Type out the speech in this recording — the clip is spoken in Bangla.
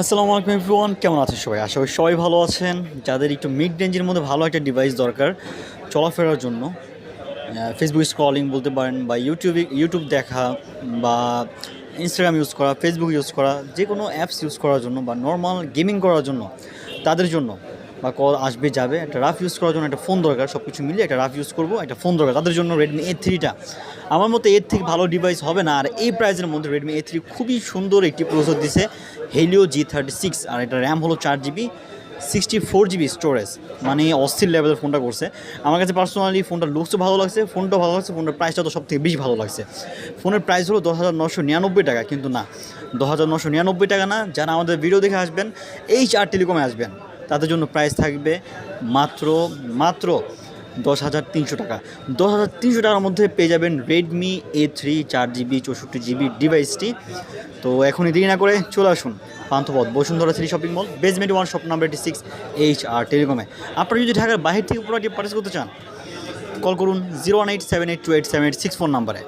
আসসালামু আলাইকুম এভরিওয়ান কেমন আছেন সবাই? আশা করি সবাই ভালো আছেন। যাদের একটু মিড রেঞ্জের মধ্যে ভালো একটা ডিভাইস দরকার চলাফেরার জন্য ফেসবুক স্ক্রলিং বলতে পারেন বা ইউটিউবে ইউটিউব দেখা বা ইনস্টাগ্রাম ইউজ করা ফেসবুক ইউজ করা, যে কোনো অ্যাপস ইউজ করার জন্য বা নর্মাল গেমিং করার জন্য, তাদের জন্য বা কল আসবে, যাবে, একটা রাফ ইউজ করার জন্য একটা ফোন দরকার সব কিছু মিলিয়ে একটা রাফ ইউজ করব, একটা ফোন দরকার, তাদের জন্য রেডমি এ থ্রিটা আমার মতে এর থেকে ভালো ডিভাইস হবে না। আর এই প্রাইসের মধ্যে রেডমি এ থ্রি খুবই সুন্দর একটি প্রসেসর দিছে হেলিও জি থার্টি সিক্স আর এটা র্যাম হলো চার GB sixty four GB storage মানে অস্থির লেভেলের ফোনটা করছে। আমার কাছে পার্সোনালি ফোনটা লুকসও ভালো লাগছে ফোনটাও ভালো লাগছে ফোনটার প্রাইসটা তো সব থেকে বেশি ভালো লাগছে। ফোনের প্রাইস হলো দশ হাজার নশো নিরানব্বই টাকা, কিন্তু না, দশ হাজার নশো নিরানব্বই টাকা না, যারা আমাদের ভিডিও দেখে আসবেন এইচ আর টেলিকমে আসবেন, তাদের জন্য প্রাইস থাকবে মাত্র মাত্র দশ হাজার তিনশো টাকা। দশ হাজার তিনশো টাকার মধ্যে পেয়ে যাবেন রেডমি এ থ্রি চার জিবি, চৌষট্টি জিবি ডিভাইসটি তো এখনই দেরি না করে চলে আসুন Panthapath Bashundhara city shopping mall basement one shop number eighty six H R টেলিকমে আপনারা যদি ঢাকার বাইরে থেকে প্রোডাক্টটি পার্চেস করতে চান কল করুন zero one eight seven eight two eight seven eight six phone নাম্বারে